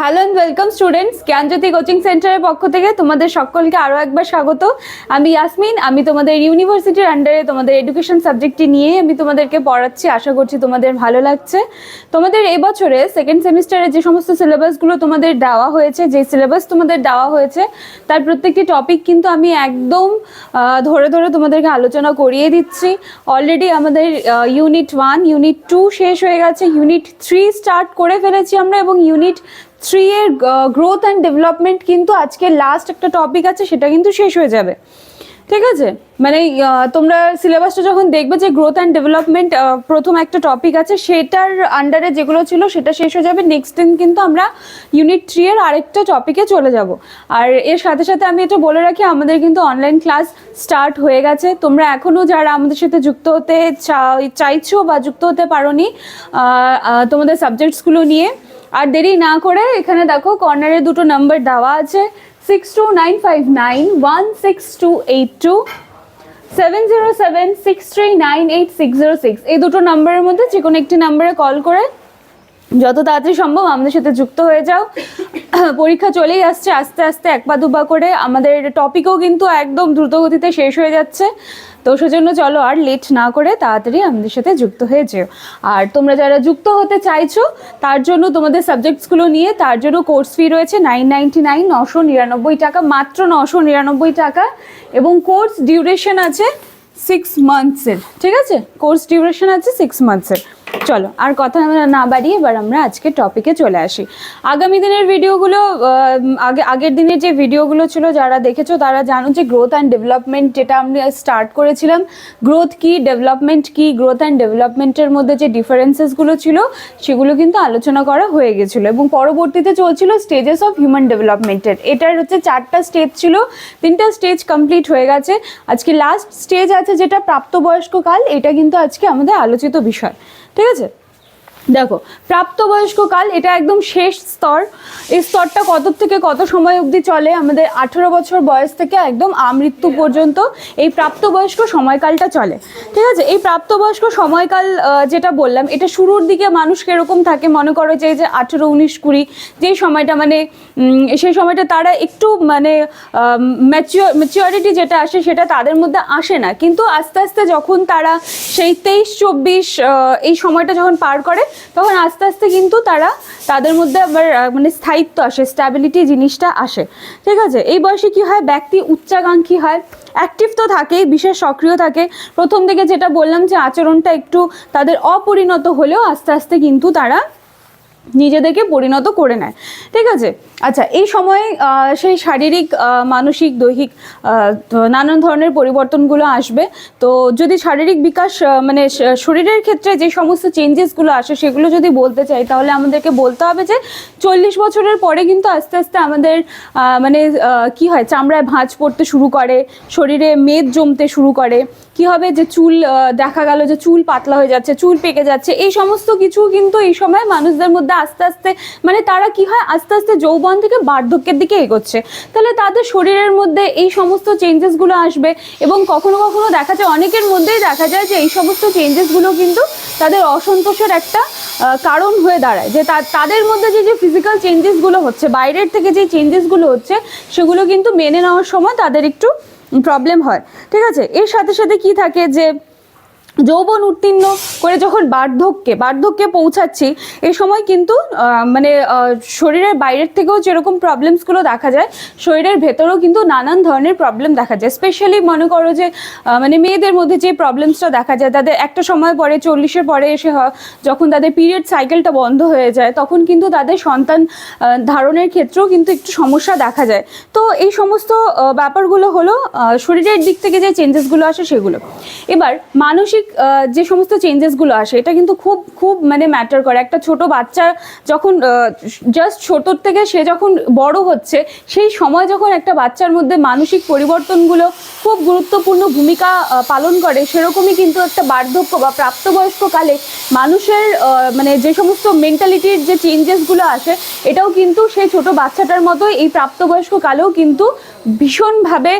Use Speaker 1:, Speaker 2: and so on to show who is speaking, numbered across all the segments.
Speaker 1: Hello and welcome students Gyanjyoti coaching সেন্টারের পক্ষ থেকে তোমাদের সকলকে আরও একবার স্বাগত। আমি ইয়াসমিন আমি তোমাদের ইউনিভার্সিটির আন্ডারে তোমাদের এডুকেশন সাবজেক্টটি নিয়ে আমি তোমাদেরকে পড়াচ্ছি। আশা করছি তোমাদের ভালো লাগছে। তোমাদের এবছরে সেকেন্ড সেমিস্টারে যে সমস্ত সিলেবাসগুলো তোমাদের দেওয়া হয়েছে, যে সিলেবাস তোমাদের দেওয়া হয়েছে, তার প্রত্যেকটি টপিক কিন্তু আমি একদম ধরে ধরে তোমাদেরকে আলোচনা করিয়ে দিচ্ছি। অলরেডি আমাদের ইউনিট ওয়ান ইউনিট টু শেষ হয়ে গেছে। ইউনিট থ্রি স্টার্ট করে ফেলেছি আমরা এবং ইউনিট থ্রি এর গ্রোথ অ্যান্ড ডেভেলপমেন্ট কিন্তু আজকে লাস্ট একটা টপিক আছে সেটা কিন্তু শেষ হয়ে যাবে। ঠিক আছে? মানে তোমরা সিলেবাসটা যখন দেখবে যে গ্রোথ অ্যান্ড ডেভেলপমেন্ট প্রথম একটা টপিক আছে সেটার আন্ডারে যেগুলো ছিল সেটা শেষ হয়ে যাবে। নেক্সট দিন কিন্তু আমরা ইউনিট থ্রি এর আরেকটা টপিকে চলে যাব। আর এর সাথে সাথে আমি এটা বলে রাখি আমাদের কিন্তু অনলাইন ক্লাস স্টার্ট হয়ে গেছে। তোমরা এখনও যারা আমাদের সাথে যুক্ত হতে চাই- চাইছো বা যুক্ত হতে আহ, আহ, তোমাদের সাবজেক্টসগুলো নিয়ে আর দেরি না করে এখানে দেখো কর্নারে দুটো নাম্বার দেওয়া আছে six two nine five nine one six two eight two seven zero seven six three nine eight six zero six এই দুটো নাম্বারের মধ্যে যে কোনো একটি নাম্বারে কল করে যত তাড়াতাড়ি সম্ভব আমাদের সাথে যুক্ত হয়ে যাও। পরীক্ষা চলেই আসছে, আস্তে আস্তে এক পা দুপা করে। আমাদের টপিকও কিন্তু একদম দ্রুতগতিতে শেষ হয়ে যাচ্ছে। তো সেজন্য চলো আর লেট না করে তাড়াতাড়ি আমাদের সাথে যুক্ত হয়ে যেও। আর তোমরা যারা যুক্ত হতে চাইছো, তার জন্য তোমাদের সাবজেক্টসগুলো নিয়ে তার জন্য কোর্স ফি রয়েছে নাইন নাইনটি নাইন নশো নিরানব্বই টাকা, মাত্র নশো নিরানব্বই টাকা। এবং কোর্স ডিউরেশন আছে সিক্স মান্থসের ঠিক আছে? কোর্স ডিউরেশন আছে সিক্স মান্থসের চলো, আর কথা না বাড়িয়ে এবার আমরা আজকে টপিকে চলে আসি। আগামী দিনের ভিডিওগুলো আগে, আগের দিনের যে ভিডিওগুলো ছিল যারা দেখেছ, তারা জানো যে গ্রোথ অ্যান্ড ডেভেলপমেন্ট যেটা আমরা স্টার্ট করেছিলাম গ্রোথ কি ডেভেলপমেন্ট কি গ্রোথ অ্যান্ড ডেভেলপমেন্টের মধ্যে যে ডিফারেন্সেসগুলো ছিল, সেগুলো কিন্তু আলোচনা করা হয়ে গেছিল এবং পরবর্তীতে চলছিল স্টেজেস অফ হিউম্যান ডেভেলপমেন্টের এটার হচ্ছে চারটা স্টেজ ছিল, তিনটা স্টেজ কমপ্লিট হয়ে গেছে। আজকে লাস্ট স্টেজ আছে যেটা প্রাপ্তবয়স্ক কাল, এটা কিন্তু আজকে আমাদের আলোচিত বিষয়। ঠিক আছে দেখো, প্রাপ্তবয়স্ক কাল, এটা একদম শেষ স্তর। এই স্তরটা কত থেকে কত সময় অবধি চলে? আমাদের আঠেরো বছর বয়স থেকে একদম আমৃত্যু পর্যন্ত এই প্রাপ্তবয়স্ক সময়কালটা চলে। ঠিক আছে? এই প্রাপ্তবয়স্ক সময়কাল যেটা বললাম, এটা শুরুর দিকে মানুষ কীরকম থাকে? মনে করো যে যে আঠেরো, উনিশ, কুড়ি যেই সময়টা মানে সেই সময়টা তারা একটু মানে ম্যাচিওর ম্যাচিওরিটি যেটা আসে, সেটা তাদের মধ্যে আসে না। কিন্তু আস্তে আস্তে যখন তারা সেই তেইশ, চব্বিশ এই সময়টা যখন পার করে তখন আস্তে আস্তে কিন্তু তারা তাদের মধ্যে আবার মানে স্থায়িত্ব আসে স্ট্যাবিলিটি জিনিসটা আসে। ঠিক আছে? এই বয়সে কি হয়? ব্যক্তি উচ্চাকাঙ্ক্ষী হয়। অ্যাক্টিভ তো থাকেই, বিশেষ সক্রিয় থাকে। প্রথম থেকে যেটা বললাম যে আচরণটা একটু তাদের অপরিণত হলেও আস্তে আস্তে কিন্তু তারা নিজেদেরকে পরিণত করে নেয়। ঠিক আছে? আচ্ছা এই সময়ে সেই শারীরিক মানসিক, দৈহিক নানান ধরনের পরিবর্তনগুলো আসবে। তো যদি শারীরিক বিকাশ মানে শরীরের ক্ষেত্রে যে সমস্ত চেঞ্জেসগুলো আসে, সেগুলো যদি বলতে চাই, তাহলে আমাদেরকে বলতে হবে যে চল্লিশ বছরের পরে কিন্তু আস্তে আস্তে আমাদের মানে কি হয়, চামড়ায় ভাঁজ পড়তে শুরু করে, শরীরে মেদ জমতে শুরু করে। কি হবে যে চুল দেখা গেল যে চুল পাতলা হয়ে যাচ্ছে, চুল পেকে যাচ্ছে, এই সমস্ত কিছু কিন্তু এই সময় মানুষদের মধ্যে আস্তে আস্তে মানে তারা কি হয়, আস্তে আস্তে যৌবন থেকে বার্ধক্যের দিকে এগোচ্ছে। তাহলে তাদের শরীরের মধ্যে এই সমস্ত চেঞ্জেসগুলো আসবে এবং কখনো কখনো দেখা যায়, অনেকের মধ্যেই দেখা যায় যে এই সমস্ত চেঞ্জেসগুলো কিন্তু তাদের অসন্তোষের একটা কারণ হয়ে দাঁড়ায়। যে তাদের মধ্যে যে যে ফিজিক্যাল চেঞ্জেসগুলো হচ্ছে, বাইরের থেকে যে চেঞ্জেসগুলো হচ্ছে, সেগুলো কিন্তু মেনে নেওয়ার সময় তাদের একটু প্রবলেম হয়। ঠিক আছে? এর সাথে সাথে কি থাকে যে যৌবন উত্তীর্ণ করে যখন বার্ধক্যে বার্ধক্যে পৌঁছাচ্ছি এই সময় কিন্তু মানে শরীরের বাইরের থেকেও যেরকম প্রবলেমসগুলো দেখা যায়, শরীরের ভেতরেও কিন্তু নানান ধরনের প্রবলেম দেখা যায়। স্পেশালি মনে করো যে মানে মেয়েদের মধ্যে যে প্রবলেমসটা দেখা যায়, তাদের একটা সময় পরে, চল্লিশের পরে এসে যখন তাদের পিরিয়ড সাইকেলটা বন্ধ হয়ে যায়, তখন কিন্তু তাদের সন্তান ধারণের ক্ষেত্রেও কিন্তু একটু সমস্যা দেখা যায়। তো এই সমস্ত ব্যাপারগুলো হলো শরীরের দিক থেকে যে চেঞ্জেসগুলো আসে সেগুলো। এবার, মানসিক আহ, যে সমস্ত চেঞ্জেসগুলো আসে এটা কিন্তু খুব খুব মানে ম্যাটার করে। একটা ছোট বাচ্চা যখন জাস্ট ছোটোর থেকে সে যখন বড় হচ্ছে সেই সময় যখন একটা বাচ্চার মধ্যে মানসিক পরিবর্তনগুলো খুব গুরুত্বপূর্ণ ভূমিকা পালন করে সেরকমই কিন্তু একটা বার্ধক্য বা প্রাপ্তবয়স্ককালে মানুষের মানে যে সমস্ত মেন্টালিটির যে চেঞ্জেসগুলো আসে এটাও কিন্তু সেই ছোট বাচ্চাটার মতোই এই প্রাপ্তবয়স্ক কালেও কিন্তু ভীষণভাবে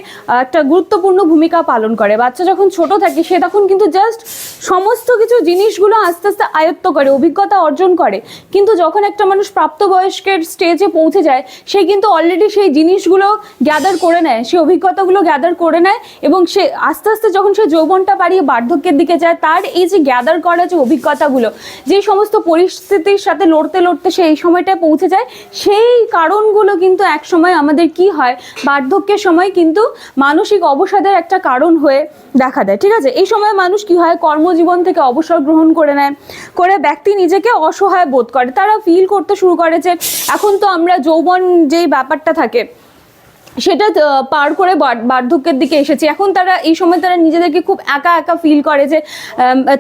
Speaker 1: একটা গুরুত্বপূর্ণ ভূমিকা পালন করে। বাচ্চা যখন ছোট থাকে সে তখন কিন্তু জাস্ট জাস্ট সমস্ত কিছু জিনিসগুলো আস্তে আস্তে আয়ত্ত করে, অভিজ্ঞতা অর্জন করে। কিন্তু যখন একটা মানুষ প্রাপ্তবয়স্কের স্টেজে পৌঁছে যায়, সে কিন্তু অলরেডি সেই জিনিসগুলো গ্যাদার করে নেয় সে অভিজ্ঞতাগুলো গ্যাদার করে নেয় এবং সে আস্তে আস্তে যখন সে যৌবনটা পাড়িয়ে বার্ধক্যের দিকে যায়, তার এই যে গ্যাদার করা যে অভিজ্ঞতাগুলো, যে সমস্ত পরিস্থিতির সাথে লড়তে লড়তে সে এই সময়টায় পৌঁছে যায়, সেই কারণগুলো কিন্তু এক সময় আমাদের কি হয়, বার্ধক্যের সময় কিন্তু মানসিক অবসাদের একটা কারণ হয়ে দেখা দেয়, ঠিক আছে? এই সময় মানুষ কি হয় কর্মজীবন থেকে অবসর গ্রহণ করে নেয়, করে ব্যক্তি নিজেকে অসহায় বোধ করে। তারা ফিল করতে শুরু করে যে এখন তো আমরা যৌবন যেই ব্যাপারটা থাকে সেটা পার করে বার- বার্ধক্যের দিকে এসেছি। এখন তারা, এই সময় তারা নিজেদেরকে খুব একা একা ফিল করে যে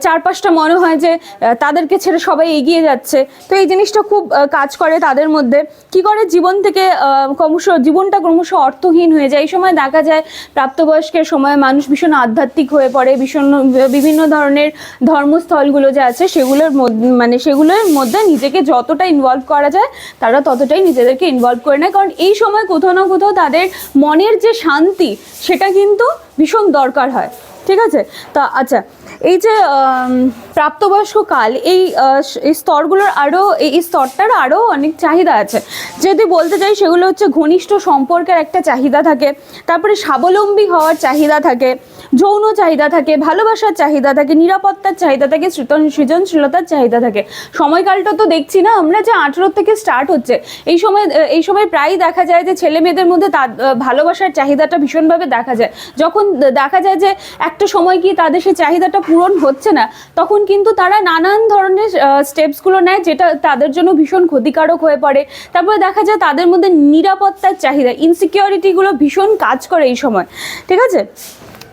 Speaker 1: চারপাশটা মনে হয় যে তাদেরকে ছেড়ে সবাই এগিয়ে যাচ্ছে। তো এই জিনিসটা খুব কাজ করে তাদের মধ্যে। কি করে? জীবন থেকে ক্রমশ, জীবনটা ক্রমশ অর্থহীন হয়ে যায়। এই সময় দেখা যায়, প্রাপ্তবয়স্কের সময় মানুষ ভীষণ আধ্যাত্মিক হয়ে পড়ে। ভীষণ, বিভিন্ন ধরনের ধর্মস্থলগুলো যে আছে, সেগুলোর মানে সেগুলোর মধ্যে নিজেকে যতটা ইনভলভ করা যায়, তারা ততটাই নিজেদেরকে ইনভলভ করে নেয়। কারণ এই সময় কোথাও না কোথাও তাদের মনের যে শান্তি, সেটা কিন্তু ভীষণ দরকার হয়। ঠিক আছে? তা আচ্ছা এই যে প্রাপ্তবয়স্ক কাল, এই স্তরগুলোর আরও এই স্তরটার আরও অনেক চাহিদা আছে। যদি বলতে চাই, সেগুলো হচ্ছে ঘনিষ্ঠ সম্পর্কের একটা চাহিদা থাকে, তারপরে স্বাবলম্বী হওয়ার চাহিদা থাকে যৌন চাহিদা থাকে, ভালোবাসার চাহিদা থাকে, নিরাপত্তার চাহিদা থাকে সৃজনশীলতার চাহিদা থাকে। সময়কালটা তো দেখছি না আমরা যে আঠেরো থেকে স্টার্ট হচ্ছে। এই সময় এই সময় প্রায়ই দেখা যায় যে ছেলে মেয়েদের মধ্যে তার ভালোবাসার চাহিদাটা ভীষণভাবে দেখা যায়। যখন দেখা যায় যে একটা সময় কি তাদের সেই চাহিদাটা পূরণ হচ্ছে না, তখন কিন্তু তারা নানান ধরনের স্টেপসগুলো নেয় যেটা তাদের জন্য ভীষণ ক্ষতিকারক হয়ে পড়ে। তারপরে দেখা যায় তাদের মধ্যে নিরাপত্তার চাহিদা ইনসিকিউরিটিগুলো ভীষণ কাজ করে এই সময়। ঠিক আছে?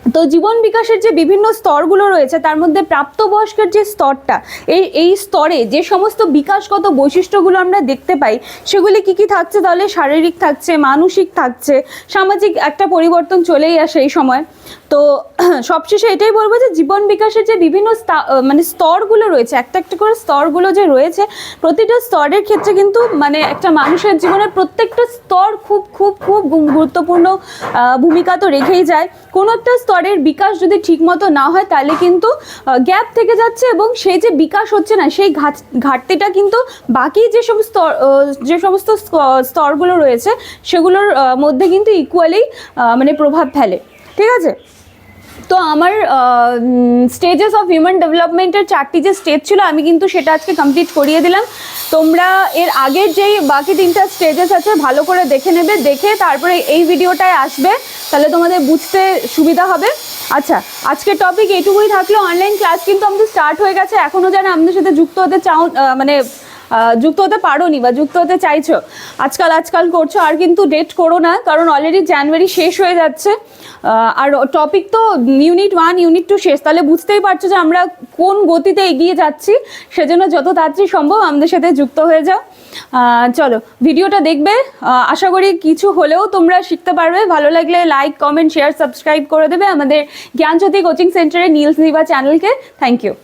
Speaker 1: তো জীবন বিকাশের যে বিভিন্ন স্তরগুলো রয়েছে, তার মধ্যে প্রাপ্তবয়স্কের যে স্তরটা, এই এই স্তরে যে সমস্ত বিকাশগত বৈশিষ্ট্যগুলো আমরা দেখতে পাই, সেগুলি কি কি থাকছে তাহলে? শারীরিক থাকছে, মানসিক থাকছে, সামাজিক একটা পরিবর্তন চলেই আসে এই সময়। তো সবশেষে এটাই বলব যে জীবন বিকাশের যে বিভিন্ন মানে স্তরগুলো রয়েছে, একটা একটা করে স্তরগুলো যে রয়েছে, প্রতিটা স্তরের ক্ষেত্রে কিন্তু মানে একটা মানুষের জীবনের প্রত্যেকটা স্তর খুব খুব খুব গুরুত্বপূর্ণ ভূমিকা তো রেখেই যায়। কোনো একটা স্তরের বিকাশ যদি ঠিকমতো না হয় তাহলে কিন্তু গ্যাপ থেকে যাচ্ছে এবং সেই যে বিকাশ হচ্ছে না সেই ঘাটতিটা কিন্তু বাকি যে সমস্ত স্তর, যে সমস্ত স্তরগুলো রয়েছে সেগুলোর মধ্যে কিন্তু ইকুয়ালি মানে প্রভাব ফেলে। ঠিক আছে? তো আমার স্টেজেস অফ হিউম্যান ডেভেলপমেন্টের চারটি যে স্টেজ ছিল, আমি কিন্তু সেটা আজকে কমপ্লিট করিয়ে দিলাম। তোমরা এর আগের যেই বাকি তিনটা স্টেজেস আছে, ভালো করে দেখে নেবে, দেখে তারপরে এই ভিডিওটায় আসবে, তাহলে তোমাদের বুঝতে সুবিধা হবে। আচ্ছা আজকের টপিক এইটুকুই থাকল অনলাইন ক্লাস কিন্তু আমাদের স্টার্ট হয়ে গেছে এখনও যেন আমাদের সাথে যুক্ত হতে চাও মানে যুক্ত হতে পারোনি বা যুক্ত হতে চাইছো। আজকাল আজকাল করছ, আর কিন্তু ডেট করো না, কারণ অলরেডি জানুয়ারি শেষ হয়ে যাচ্ছে। আর টপিক তো ইউনিট ওয়ান ইউনিট টু শেষ। তাহলে বুঝতেই পারছ যে আমরা কোন গতিতে এগিয়ে যাচ্ছি, সেজন্য যত তাড়াতাড়ি সম্ভব আমাদের সাথে যুক্ত হয়ে যাও। চলো, ভিডিওটা দেখবে। আশা করি কিছু হলেও তোমরা শিখতে পারবে। ভালো লাগলে লাইক কমেন্ট শেয়ার সাবস্ক্রাইব করে দেবে আমাদের জ্ঞানজ্যোতি কোচিং সেন্টারের নীলস নিবা চ্যানেলকে থ্যাংক ইউ